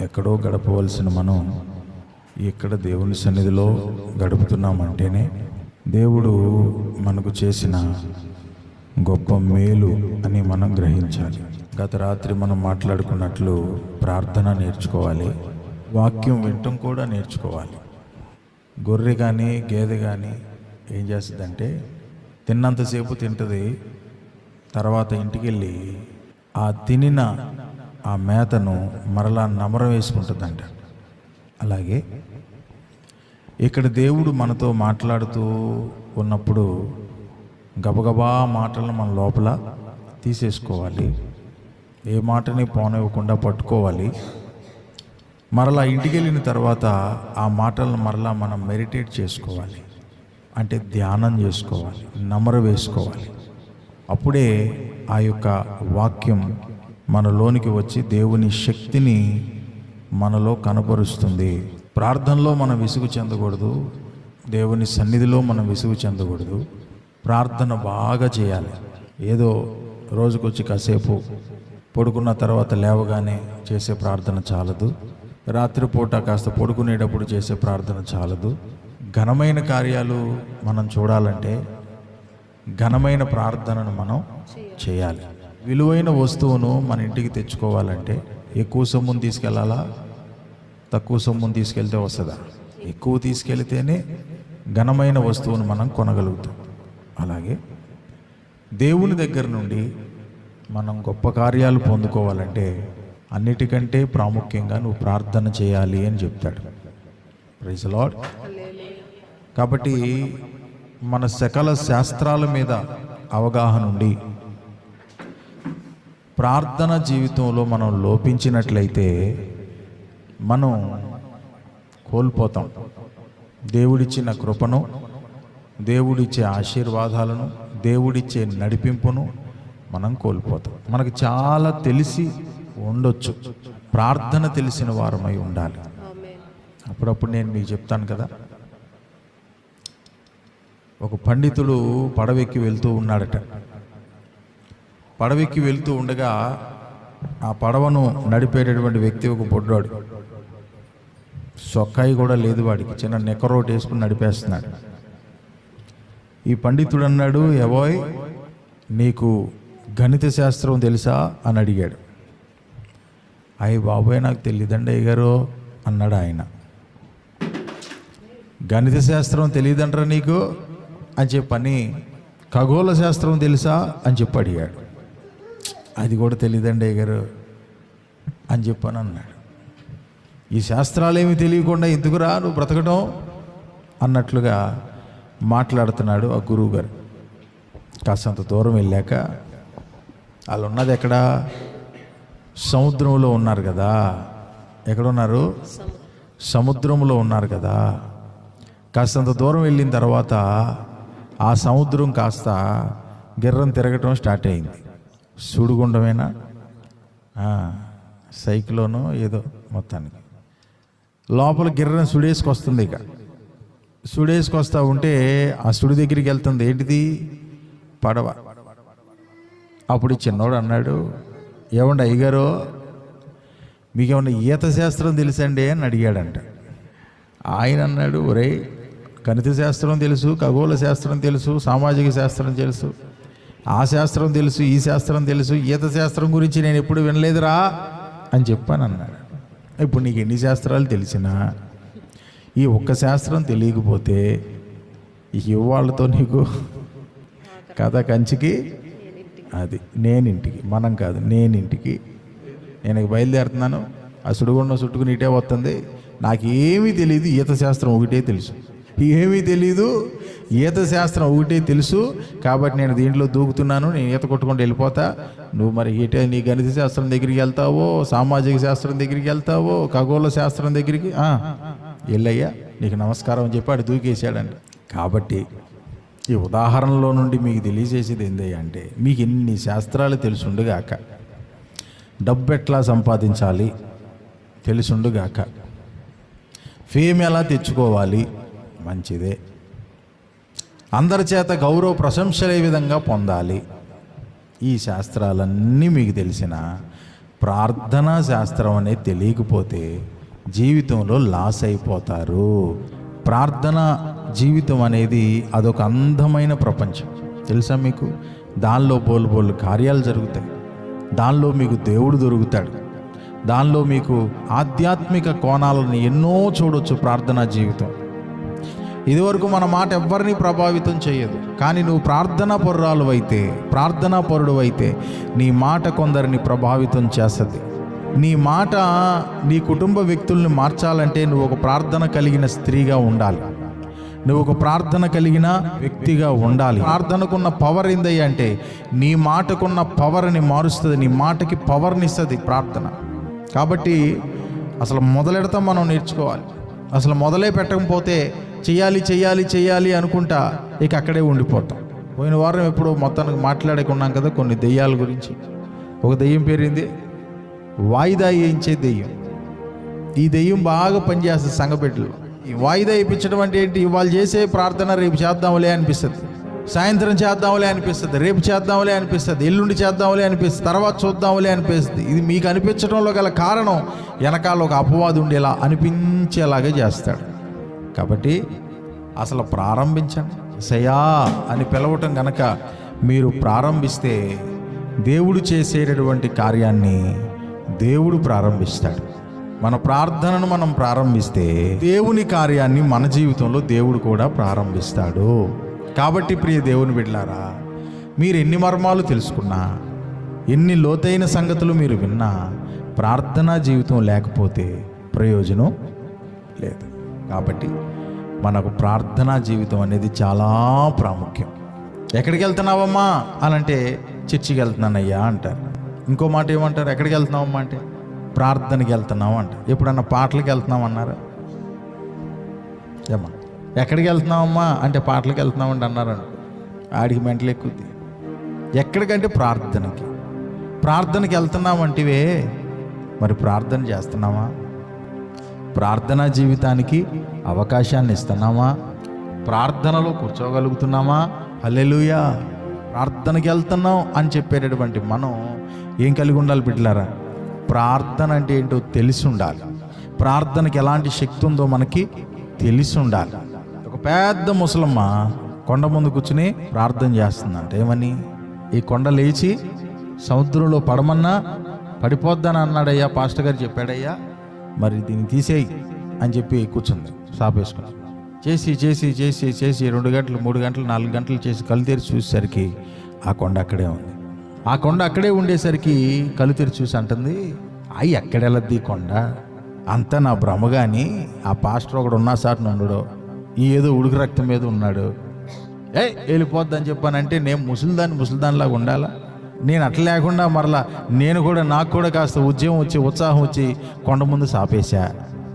ఎక్కడో గడపవలసిన మనం ఇక్కడ దేవుని సన్నిధిలో గడుపుతున్నామంటేనే దేవుడు మనకు చేసిన గొప్ప మేలు అని మనం గ్రహించాలి. గత రాత్రి మనం మాట్లాడుకున్నట్లు ప్రార్థన నేర్చుకోవాలి. వాక్యం వినటం కూడా నేర్చుకోవాలి. గొర్రె కానీ గేదె కానీ ఏం చేస్తుందంటే తిన్నంతసేపు తింటుంది తర్వాత ఇంటికి వెళ్ళి ఆ తినిన ఆ మేతను మరలా నమరం వేసుకుంటుందంట. అలాగే ఇక్కడ దేవుడు మనతో మాట్లాడుతూ ఉన్నప్పుడు గబగబా మాటలను మన లోపల తీసేసుకోవాలి. ఏ మాటని పోనివ్వకుండా పట్టుకోవాలి. మరలా ఇంటికి వెళ్ళిన తర్వాత ఆ మాటలను మరలా మనం మెడిటేట్ చేసుకోవాలి. అంటే ధ్యానం చేసుకోవాలి నమర వేసుకోవాలి. అప్పుడే ఆ యొక్క వాక్యం మనలోనికి వచ్చి దేవుని శక్తిని మనలో కనపరుస్తుంది ప్రార్థనలో మనం విసుగు చెందకూడదు. దేవుని సన్నిధిలో మనం విసుగు చెందకూడదు. ప్రార్థన బాగా చేయాలి. ఏదో రోజుకొచ్చి కాసేపు పడుకున్న తర్వాత లేవగానే చేసే ప్రార్థన చాలదు. రాత్రిపూట కాస్త పడుకునేటప్పుడు చేసే ప్రార్థన చాలదు. ఘనమైన కార్యాలు మనం చూడాలంటే ఘనమైన ప్రార్థనను మనం చేయాలి. విలువైన వస్తువును మన ఇంటికి తెచ్చుకోవాలంటే ఎక్కువ సొమ్మును తీసుకెళ్ళాలా? తక్కువ సొమ్మును తీసుకెళ్తే వస్తుందా? ఎక్కువ తీసుకెళ్తేనే ఘనమైన వస్తువును మనం కొనగలుగుతాం. అలాగే దేవుని దగ్గర నుండి మనం గొప్ప కార్యాలు పొందుకోవాలంటే అన్నిటికంటే ప్రాముఖ్యంగా నువ్వు ప్రార్థన చేయాలి అని చెప్తాడు. ప్రైజ్ లాడ్ కాబట్టి మన సకల శాస్త్రాల మీద అవగాహన ఉండి ప్రార్థన జీవితంలో మనం లోపించినట్లయితే మనం కోల్పోతాం. దేవుడిచ్చిన కృపను దేవుడిచ్చే ఆశీర్వాదాలను దేవుడిచ్చే నడిపింపును మనం కోల్పోతాం. మనకు చాలా తెలిసి ఉండొచ్చు. ప్రార్థన తెలిసిన వారమై ఉండాలి. అప్పుడప్పుడు నేను మీకు చెప్తాను కదా. ఒక పండితుడు పడవెక్కి వెళ్తూ ఉన్నాడట. పడవెక్కి వెళ్తూ ఉండగా ఆ పడవను నడిపేటటువంటి వ్యక్తి ఒక పొడ్డాడు సొక్కాయి కూడా లేదు వాడికి చిన్న నెక్కరోటి వేసుకుని నడిపేస్తున్నాడు. ఈ పండితుడు అన్నాడు ఎవోయ్ నీకు గణిత శాస్త్రం తెలుసా? అని అడిగాడు. అయ్యి బాబోయ్ నాకు తెలియదండి అయ్యగారు అన్నాడు ఆయన. గణిత శాస్త్రం తెలియదంటారా నీకు? అని చెప్పని ఖగోళ శాస్త్రం తెలుసా? అని చెప్పి అడిగాడు. అది కూడా తెలియదండి గారు అని చెప్పని అన్నాడు. ఈ శాస్త్రాలేమి తెలియకుండా ఎందుకురా నువ్వు బ్రతకడం అన్నట్లుగా మాట్లాడుతున్నాడు ఆ గురువు గారు కాస్తంత దూరం వెళ్ళాక వాళ్ళు ఉన్నది ఎక్కడ? సముద్రంలో ఉన్నారు కదా. ఎక్కడున్నారు? సముద్రంలో ఉన్నారు కదా. కాస్తంత దూరం వెళ్ళిన తర్వాత ఆ సముద్రం కాస్త గిర్రం తిరగటం స్టార్ట్ అయింది. సుడిగుండమేనా? సైకిలోనో ఏదో మొత్తానికి. లోపల గిర్రం సుడేసుకొస్తుంది ఇక. సుడేసుకొస్తా ఉంటే ఆ సుడి దగ్గరికి వెళ్తుంది. ఏంటిది? పడవ. అప్పుడు చిన్నోడు అన్నాడు ఏమండి అయ్యగారు మీకేమన్నా ఈత శాస్త్రం తెలుసండి? అని అడిగాడంట. ఆయన అన్నాడు ఒరే గణిత శాస్త్రం తెలుసు ఖగోళ శాస్త్రం తెలుసు సామాజిక శాస్త్రం తెలుసు. ఆ శాస్త్రం తెలుసు ఈ శాస్త్రం తెలుసు ఈత శాస్త్రం గురించి నేను ఎప్పుడు వినలేదురా అని చెప్పాను అన్నాడు ఇప్పుడు నీకు ఎన్ని శాస్త్రాలు తెలిసినా ఈ ఒక్క శాస్త్రం తెలియకపోతే ఈ ఇవాళ్ళతో నీకు కథ కంచికి అది నేనింటికి మనం కాదు నేనింటికి. నేను బయలుదేరుతున్నాను ఆ సుడిగుండం చుట్టుకుని ఇటే వస్తుంది నాకేమీ తెలియదు ఈత శాస్త్రం ఒకటే తెలుసు. ఏమీ తెలీదు. ఈత శాస్త్రం ఒకటే తెలుసు. కాబట్టి నేను దీంట్లో దూకుతున్నాను. నేను ఈత కొట్టుకుంటూ వెళ్ళిపోతా. నువ్వు మరి ఇటే నీ గణిత శాస్త్రం దగ్గరికి వెళ్తావో సామాజిక శాస్త్రం దగ్గరికి వెళ్తావో ఖగోళ శాస్త్రం దగ్గరికి? ఎల్లయ్యా వెళ్ళయ్యా. నీకు నమస్కారం అని చెప్పి అటు దూకేశాడండి కాబట్టి ఈ ఉదాహరణలో నుండి మీకు తెలియజేసేది ఏంటి అంటే మీకు ఎన్ని శాస్త్రాలు తెలుసుండుగాక డబ్బు ఎట్లా సంపాదించాలి తెలుసుండుగాక ఫేమ్ ఎలా తెచ్చుకోవాలి మంచిదే. అందరి చేత గౌరవ ప్రశంసలే విధంగా పొందాలి? ఈ శాస్త్రాలన్నీ మీకు తెలిసిన ప్రార్థనా శాస్త్రం అనేది తెలియకపోతే జీవితంలో లాస్ అయిపోతారు. ప్రార్థన జీవితం అనేది అదొక అందమైన ప్రపంచం. తెలుసా మీకు? దానిలో బోలు బోలు కార్యాలు జరుగుతాయి. దానిలో మీకు దేవుడు దొరుకుతాడు. దానిలో మీకు ఆధ్యాత్మిక కోణాలను ఎన్నో చూడొచ్చు ప్రార్థనా జీవితం. ఇదివరకు మన మాట ఎవ్వరిని ప్రభావితం చేయదు. కానీ నువ్వు ప్రార్థనా పరురాలు అయితే ప్రార్థనా పరుడు అయితే నీ మాట కొందరిని ప్రభావితం చేస్తుంది. నీ మాట నీ కుటుంబ వ్యక్తుల్ని మార్చాలంటే నువ్వు ఒక ప్రార్థన కలిగిన స్త్రీగా ఉండాలి. నువ్వు ఒక ప్రార్థన కలిగిన వ్యక్తిగా ఉండాలి. ప్రార్థనకున్న పవర్ ఏందయ్య అంటే నీ మాటకున్న పవర్ని మారుస్తుంది నీ మాటకి పవర్ని ఇస్తుంది ప్రార్థన. కాబట్టి అసలు మొదలెడతాం మనం నేర్చుకోవాలి. అసలు మొదలే పెట్టకపోతే చేయాలి చేయాలి చేయాలి అనుకుంటా ఇక అక్కడే ఉండిపోతాం. పోయిన వారం ఎప్పుడు మొత్తానికి మాట్లాడుకున్నాం కదా కొన్ని దెయ్యాల గురించి. ఒక దెయ్యం పేరింది? వాయిదా వేయించే దెయ్యం. ఈ దెయ్యం బాగా పనిచేస్తుంది సంఘపెట్టలో ఈ వాయిదా వేయించడం అంటే ఏంటి? వాళ్ళు చేసే ప్రార్థన రేపు చేద్దాంలే అనిపిస్తుంది. సాయంత్రం చేద్దాంలే అనిపిస్తుంది. రేపు చేద్దాంలే అనిపిస్తుంది. ఎల్లుండి చేద్దాంలే అనిపిస్తుంది. తర్వాత చూద్దాంలే అనిపిస్తుంది. ఇది మీకు అనిపించడంలో గల కారణం వెనకాల ఒక అపవాదు ఉండేలా అనిపించేలాగా చేస్తాడు. కాబట్టి అసలు ప్రారంభించండి. సయా అని పిలవటం గనక మీరు ప్రారంభిస్తే దేవుడు చేసేటటువంటి కార్యాన్ని దేవుడు ప్రారంభిస్తాడు. మన ప్రార్థనను మనం ప్రారంభిస్తే దేవుని కార్యాన్ని మన జీవితంలో దేవుడు కూడా ప్రారంభిస్తాడు. కాబట్టి ప్రియ దేవుని బిడ్డలారా మీరు ఎన్ని మర్మాలు తెలుసుకున్నా ఎన్ని లోతైన సంగతులు మీరు విన్నా ప్రార్థనా జీవితం లేకపోతే ప్రయోజనం లేదు. కాబట్టి మనకు ప్రార్థనా జీవితం అనేది చాలా ప్రాముఖ్యం. ఎక్కడికి వెళ్తున్నావమ్మా? అని అంటే చర్చికి వెళ్తున్నానయ్యా అంటారు. ఇంకో మాట ఏమంటారు? ఎక్కడికి వెళ్తున్నావమ్మా అంటే? ప్రార్థనకి వెళ్తున్నావు అంటారు. ఎప్పుడన్నా పాటలకు వెళ్తున్నాం అన్నారా? ఏమ్మా ఎక్కడికి వెళ్తున్నావమ్మా? అంటే పాటలకు వెళ్తున్నామంటే అన్నారంట ఆడికి మెంటలు ఎక్కుద్ది. ఎక్కడికంటే ప్రార్థనకి. ప్రార్థనకి వెళ్తున్నామంటివే మరి ప్రార్థన చేస్తున్నావా? ప్రార్థనా జీవితానికి అవకాశాన్ని ఇస్తున్నామా? ప్రార్థనలో కూర్చోగలుగుతున్నామా? హల్లెలూయా. ప్రార్థనకి వెళ్తున్నాం అని చెప్పేటటువంటి మనం ఏం కలిగి ఉండాలి బిడ్డలారా? ప్రార్థన అంటే ఏంటో తెలిసి ఉండాలి. ప్రార్థనకి ఎలాంటి శక్తి ఉందో మనకి తెలిసి ఉండాలి. ఒక పెద్ద ముసలమ్మ కొండ ముందు కూర్చుని ప్రార్థన చేస్తుందంట. ఏమని? ఈ కొండ లేచి సముద్రంలో పడమన్నా పడిపోద్దని అన్నాడయ్యా పాస్టర్ గారు చెప్పాడయ్యా. మరి దీన్ని తీసేయి అని చెప్పి కూర్చుంది. సాపేసుకుని చేసి చేసి చేసి చేసి రెండు గంటలు మూడు గంటలు నాలుగు గంటలు చేసి కళ్ళు తెరిచి చూసేసరికి ఆ కొండ అక్కడే ఉంది. ఆ కొండ అక్కడే ఉండేసరికి కళ్ళు తెరిచి చూసి అంటుంది అయ్యి ఎక్కడెళ్ళద్ది కొండ? అంతా నా భ్రమ కానీ ఆ పాస్టర్ ఒకడు ఉన్నా సార్ నుండు ఈ ఏదో ఉడుకు రక్తం మీద ఉన్నాడు. ఏ వెళ్ళిపోద్దని చెప్పానంటే నేను ముసలిదాన్ని ముసలిదానిలాగా ఉండాలా? నేను అట్లా లేకుండా మరలా నేను కూడా నాకు కూడా కాస్త ఉద్యమం వచ్చి ఉత్సాహం వచ్చి కొండ ముందు సాపేశా.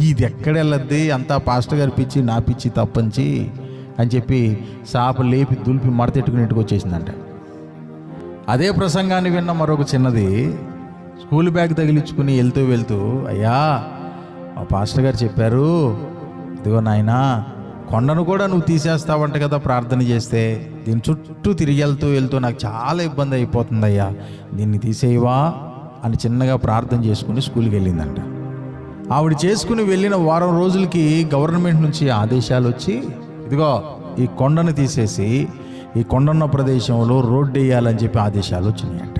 ఇది ఎక్కడ వెళ్ళద్ది? అంతా పాస్టర్ గారి పిచ్చి నా పిచ్చి తప్పంచి అని చెప్పి సాప లేపి దులిపి మడతెట్టుకుని ఇంటికి వచ్చేసిందంట. అదే ప్రసంగాన్ని విన్న మరొక చిన్నది స్కూల్ బ్యాగ్ తగిలించుకుని వెళ్తూ వెళ్తూ అయ్యా మా పాస్టర్ గారు చెప్పారు ఇదిగో నాయనా కొండను కూడా నువ్వు తీసేస్తావంట కదా ప్రార్థన చేస్తే. దీని చుట్టూ తిరిగి వెళ్తూ వెళ్తూ నాకు చాలా ఇబ్బంది అయిపోతుంది అయ్యా దీన్ని తీసేయవా అని చిన్నగా ప్రార్థన చేసుకుని స్కూల్కి వెళ్ళిందంట. ఆవిడ చేసుకుని వెళ్ళిన వారం రోజులకి గవర్నమెంట్ నుంచి ఆదేశాలు వచ్చి ఇదిగో ఈ కొండను తీసేసి ఈ కొండన్న ప్రదేశంలో రోడ్డు వేయాలని చెప్పి ఆదేశాలు వచ్చినాయంట.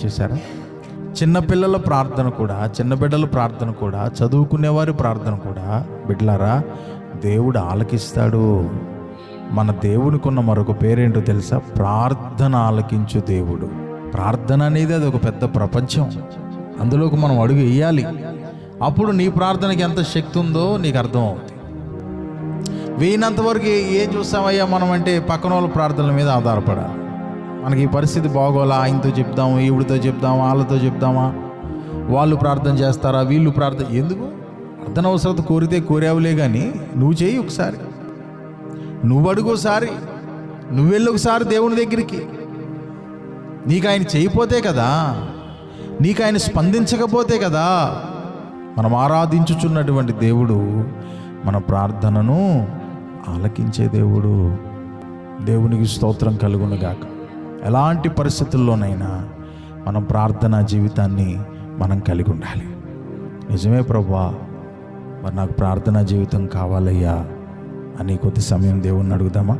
చూసారా చిన్నపిల్లల ప్రార్థన కూడా చిన్న బిడ్డల ప్రార్థన కూడా చదువుకునేవారి ప్రార్థన కూడా బిడ్డలారా దేవుడు ఆలకిస్తాడు. మన దేవునికి ఉన్న మరొక పేరేంటో తెలుసా? ప్రార్థన ఆలకించు దేవుడు. ప్రార్థన అనేది అది ఒక పెద్ద ప్రపంచం. అందులోకి మనం అడుగు వేయాలి. అప్పుడు నీ ప్రార్థనకి ఎంత శక్తి ఉందో నీకు అర్థం అవుతుంది వేయినంత ఏం చూస్తామయ్యా మనం అంటే పక్కన వాళ్ళ ప్రార్థనల మీద ఆధారపడాలి. మనకి ఈ పరిస్థితి బాగోలా ఆయనతో చెప్దాము ఈవిడితో చెప్దామా వాళ్ళతో చెప్దామా? వాళ్ళు ప్రార్థన చేస్తారా? వీళ్ళు ప్రార్థన ఎందుకు? అర్థన కోరితే కోరావులే కానీ నువ్వు చేయి ఒకసారి. నువ్వు అడుగోసారి నువ్వు వెళ్ళి ఒకసారి దేవుని దగ్గరికి. నీకు ఆయన చేయిపోతే కదా? నీకు ఆయన స్పందించకపోతే కదా? మనం ఆరాధించుచున్నటువంటి దేవుడు మన ప్రార్థనను ఆలకించే దేవుడు. దేవునికి స్తోత్రం కలుగునుగాక. ఎలాంటి పరిస్థితుల్లోనైనా మనం ప్రార్థనా జీవితాన్ని మనం కలిగి ఉండాలి. నిజమే ప్రభా. మరి నాకు ప్రార్థనా జీవితం కావాలయ్యా అని కొద్ది సమయం దేవుణ్ణి అడుగుదామా?